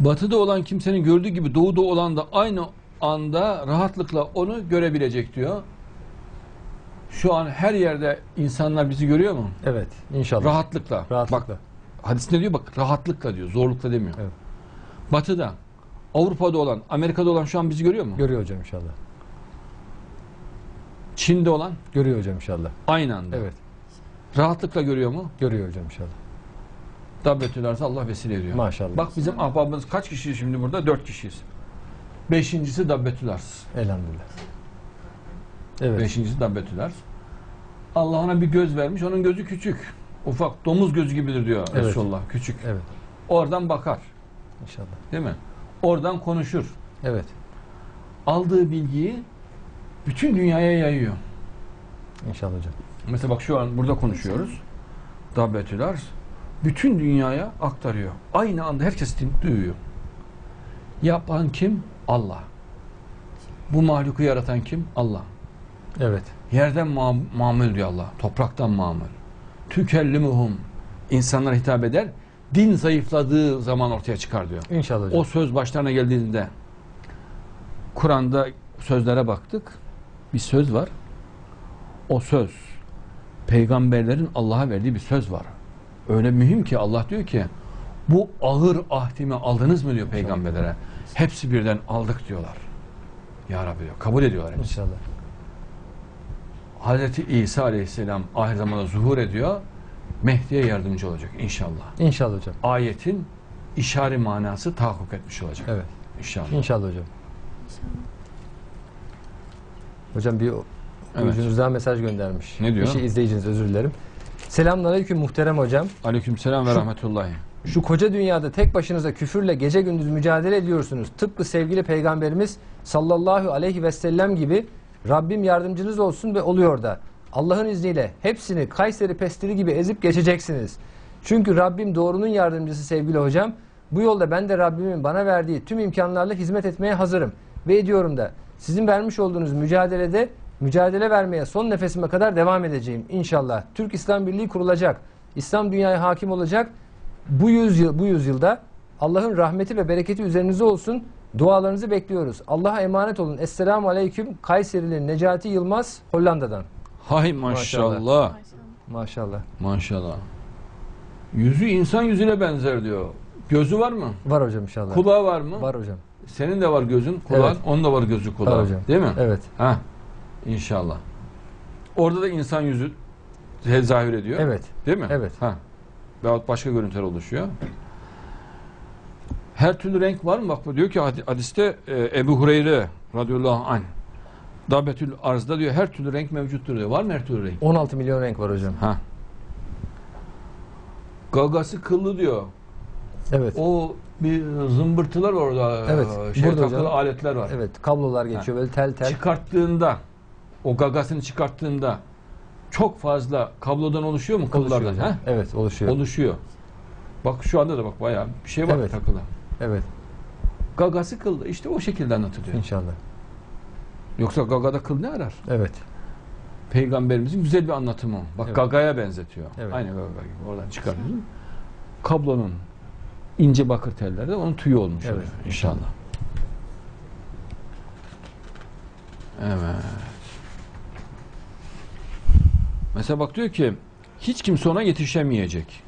Batıda olan kimsenin gördüğü gibi doğuda olan da aynı anda rahatlıkla onu görebilecek diyor. Şu an her yerde insanlar bizi görüyor mu? Evet. İnşallah. Rahatlıkla. Rahatlıkla. Bak hadis ne diyor? Bak rahatlıkla diyor. Zorlukla demiyor. Evet. Batıda, Avrupa'da olan, Amerika'da olan şu an bizi görüyor mu? Görüyor hocam inşallah. Çin'de olan Görüyor hocam inşallah. aynı anda. Evet. Rahatlıkla görüyor mu? Görüyor hocam inşallah. Dabbetülerse Allah vesile ediyor. Maşallah. Bak bizim ahbabımız kaç kişiyiz şimdi burada? Dört kişiyiz. Beşincisi Dabbetülars. Elhamdülillah. Evet. Beşincisi Dabbetülars. Allah ona bir göz vermiş. Onun gözü küçük. Ufak domuz gözü gibidir diyor Evet. Resulullah. Küçük. Evet. Oradan bakar. İnşallah. Değil mi? Oradan konuşur. Evet. Aldığı bilgiyi bütün dünyaya yayıyor. İnşallah hocam. Mesela bak şu an burada konuşuyoruz. Dabbetülars bütün dünyaya aktarıyor. Aynı anda herkes duyuyor. Yapan kim? Allah. Bu mahluku yaratan kim? Allah. Evet. Yerden ma- mamul diyor Allah. Topraktan mamul. Tükellimuhum. İnsanlara hitap eder. Din zayıfladığı zaman ortaya çıkar diyor. İnşallah hocam. O söz başlarına geldiğinde Kur'an'da sözlere baktık. Bir söz var. O söz peygamberlerin Allah'a verdiği bir söz var. Öyle mühim ki Allah diyor ki bu ağır ahdimi aldınız mı diyor peygamberlere. Hepsi birden aldık diyorlar. Ya Rabbi diyor. Kabul ediyorlar hepsi. İnşallah. Hazreti İsa Aleyhisselam ahir zamanda zuhur ediyor. Mehdi'ye yardımcı olacak inşallah. İnşallah hocam. Ayetin işare manası tahakkuk etmiş olacak. Evet. İnşallah. İnşallah hocam. Hocam bir Evet. mesaj göndermiş. Ne diyor? Bir şey izleyiciniz özür dilerim. Selamünaleyküm muhterem hocam. Aleykümselam ve rahmetullahi. Şu koca dünyada tek başınıza küfürle gece gündüz mücadele ediyorsunuz. Tıpkı sevgili peygamberimiz sallallahu aleyhi ve sellem gibi Rabbim yardımcınız olsun ve oluyor da. Allah'ın izniyle hepsini Kayseri pestili gibi ezip geçeceksiniz. Çünkü Rabbim doğrunun yardımcısı sevgili hocam. Bu yolda ben de Rabbimin bana verdiği tüm imkanlarla hizmet etmeye hazırım. Ve ediyorum da sizin vermiş olduğunuz mücadelede mücadele vermeye son nefesime kadar devam edeceğim inşallah. Türk İslam Birliği kurulacak. İslam dünyaya hakim olacak. Bu yüzyıl bu yüzyılda Allah'ın rahmeti ve bereketi üzerinize olsun. Dualarınızı bekliyoruz. Allah'a emanet olun. Esselamu aleyküm. Kayserili Necati Yılmaz Hollanda'dan. Hay maşallah. Maşallah. Maşallah. Maşallah. Yüzü insan yüzüne benzer diyor. Gözü var mı? Var hocam inşallah. Kulağı var mı? Var hocam. Senin de var gözün, kulağın. Evet. Onun da var gözü, kulağı. Var hocam. Değil mi? Evet. Ha. İnşallah. Orada da insan yüzü tezahür ediyor. Evet. Değil mi? Evet. Ha. Veyahut başka görüntüler oluşuyor. Her türlü renk var mı? Bak diyor ki hadi- hadiste e, Ebu Hureyre radıyallahu anh Dabetül arzda diyor her türlü renk mevcuttur diyor. Var mı her türlü renk? 16 milyon renk var hocam. Ha. Gagası kıllı diyor. Evet. O bir zımbırtılar orada. Evet, Şey burada takılı hocam. aletler var. Evet. Kablolar geçiyor böyle tel tel. Çıkarttığında o gagasını çıkarttığında çok fazla kablodan oluşuyor mu Oluşuyor kıllardan? hocam. Ha? Evet oluşuyor. Oluşuyor. Bak şu anda da bak bayağı bir şey var Evet. takılı. Evet. Gagası kıldı. İşte o şekilde anlatılıyor. İnşallah. Yoksa gagada kıl ne arar? Evet. Peygamberimizin güzel bir anlatımı. Bak Evet. gagaya benzetiyor. Evet. Aynı gaga gibi. Oradan çıkarıyorsun. Kablonun ince bakır telleri de onun tüyü olmuş Evet. oluyor inşallah. Evet. Mesela bak diyor ki hiç kimse ona yetişemeyecek.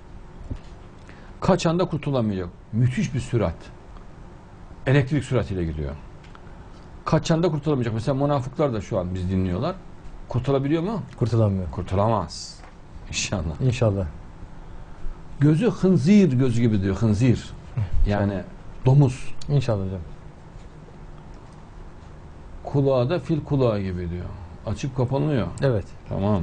Kaçan da kurtulamayacak. Müthiş bir sürat. Elektrik süratiyle gidiyor. Kaçan da kurtulamayacak. Mesela münafıklar da şu an biz dinliyorlar. Kurtulabiliyor mu? Kurtulamıyor. Kurtulamaz. İnşallah. İnşallah. Gözü hınzir gözü gibi diyor. Hınzir. Yani domuz. İnşallah hocam. Kulağı da fil kulağı gibi diyor. Açıp kapanıyor. Evet. Tamam.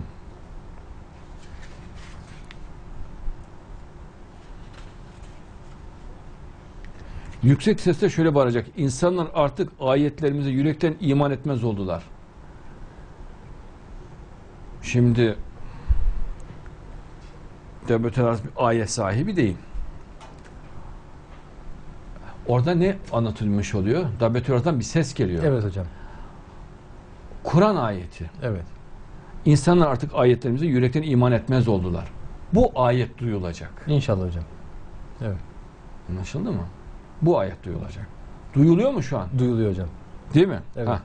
Yüksek sesle şöyle bağıracak. İnsanlar artık ayetlerimize yürekten iman etmez oldular. Şimdi Devlet Arası bir ayet sahibi değil. Orada ne anlatılmış oluyor? Devlet Arası'dan bir ses geliyor. Evet hocam. Kur'an ayeti. Evet. İnsanlar artık ayetlerimize yürekten iman etmez oldular. Bu ayet duyulacak. İnşallah hocam. Evet. Anlaşıldı mı? Bu ayet duyulacak. Duyuluyor mu şu an? Duyuluyor hocam. Değil mi? Evet. Ha.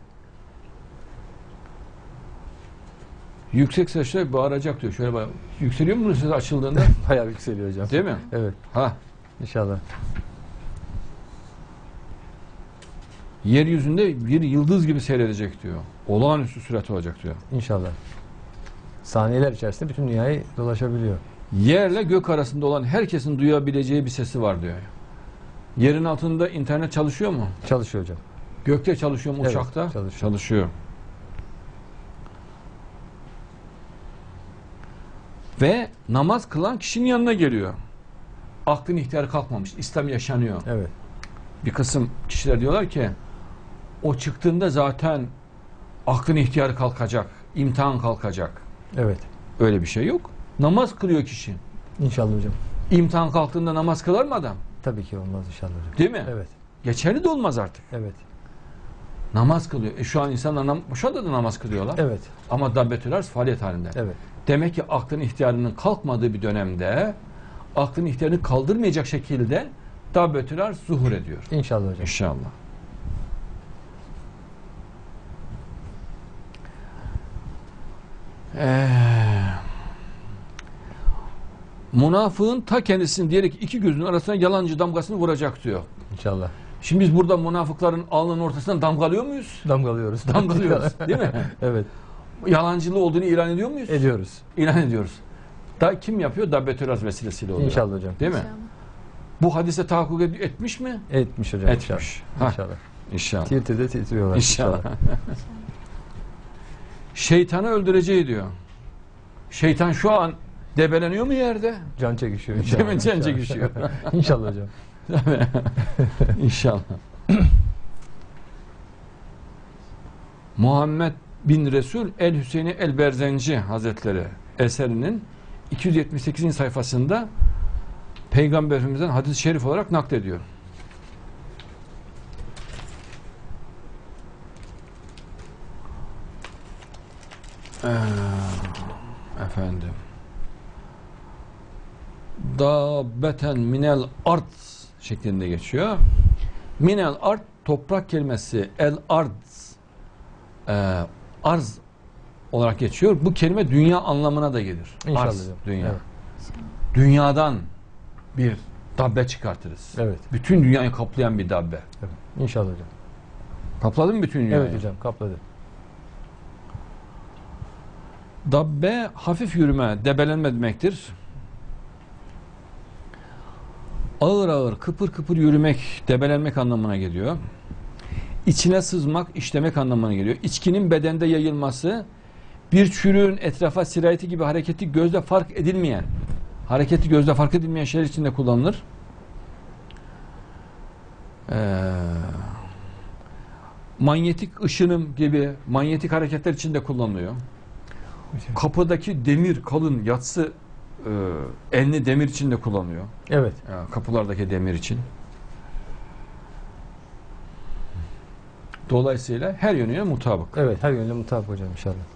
Yüksek sesle bağıracak diyor. Şöyle bak. Yükseliyor mu bunun sesi açıldığında? Bayağı yükseliyor hocam. Değil mi? Evet. Ha. İnşallah. Yeryüzünde bir yıldız gibi seyredecek diyor. Olağanüstü sürat olacak diyor. İnşallah. Saniyeler içerisinde bütün dünyayı dolaşabiliyor. Yerle gök arasında olan herkesin duyabileceği bir sesi var diyor. Yerin altında internet çalışıyor mu? Çalışıyor hocam. Gökte çalışıyor mu Evet, uçakta? çalışıyor. çalışıyor. Ve namaz kılan kişinin yanına geliyor. Aklın ihtiyarı kalkmamış. İslam yaşanıyor. Evet. Bir kısım kişiler diyorlar ki o çıktığında zaten aklın ihtiyarı kalkacak. imtihan kalkacak. Evet. Öyle bir şey yok. Namaz kılıyor kişi. İnşallah hocam. İmtihan kalktığında namaz kılar mı adam? Tabii ki olmaz inşallah hocam. Değil mi? Evet. Geçerli de olmaz artık. Evet. Namaz kılıyor. E şu an insanlar nam şu anda da namaz kılıyorlar. Evet. Ama dabbetüler faaliyet halinde. Evet. Demek ki aklın ihtiyarının kalkmadığı bir dönemde aklın ihtiyarını kaldırmayacak şekilde dabbetüler zuhur ediyor. İnşallah hocam. İnşallah. Ee, münafığın ta kendisini diyerek iki gözünün arasına yalancı damgasını vuracak diyor. İnşallah. Şimdi biz burada münafıkların alnının ortasından damgalıyor muyuz? Damgalıyoruz. Damgalıyoruz değil mi? evet. Yalancılığı olduğunu ilan ediyor muyuz? Ediyoruz. İlan ediyoruz. Da kim yapıyor? Dabbetüraz vesilesiyle oluyor. İnşallah hocam. Değil mi? Bu hadise tahakkuk etmiş mi? Etmiş hocam. Etmiş. İnşallah. Ha. İnşallah. İnşallah. Tirtirde titriyorlar. İnşallah. Şeytanı öldüreceği diyor. Şeytan şu an debeleniyor mu yerde? Can çekişiyor Değil inşallah. mi? Can İnşallah. çekişiyor. İnşallah hocam. İnşallah. Muhammed bin Resul El Hüseyini El Berzenci Hazretleri eserinin 278. sayfasında Peygamberimizden hadis-i şerif olarak naklediyor. Ee, efendim. Dabbeten minel art şeklinde geçiyor. Minel art toprak kelimesi el arz e, arz olarak geçiyor. Bu kelime dünya anlamına da gelir. İnşallah Arz, dünya. Evet. Dünyadan bir dabbe çıkartırız. Evet. Bütün dünyayı kaplayan bir dabbe. evet. İnşallah hocam. Kapladı mı bütün dünyayı? Evet hocam kapladı. Dabbe hafif yürüme, debelenme demektir. Ağır ağır, kıpır kıpır yürümek, debelenmek anlamına geliyor. İçine sızmak, işlemek anlamına geliyor. İçkinin bedende yayılması, bir çürüğün etrafa sirayeti gibi hareketi gözle fark edilmeyen, hareketi gözle fark edilmeyen şeyler içinde kullanılır. Ee, manyetik ışınım gibi manyetik hareketler içinde kullanılıyor kapıdaki demir kalın yatsı e, enli demir için de kullanılıyor. Evet. Yani kapılardaki demir için. Dolayısıyla her yönüne mutabık. Evet. Her yönde mutabık hocam inşallah.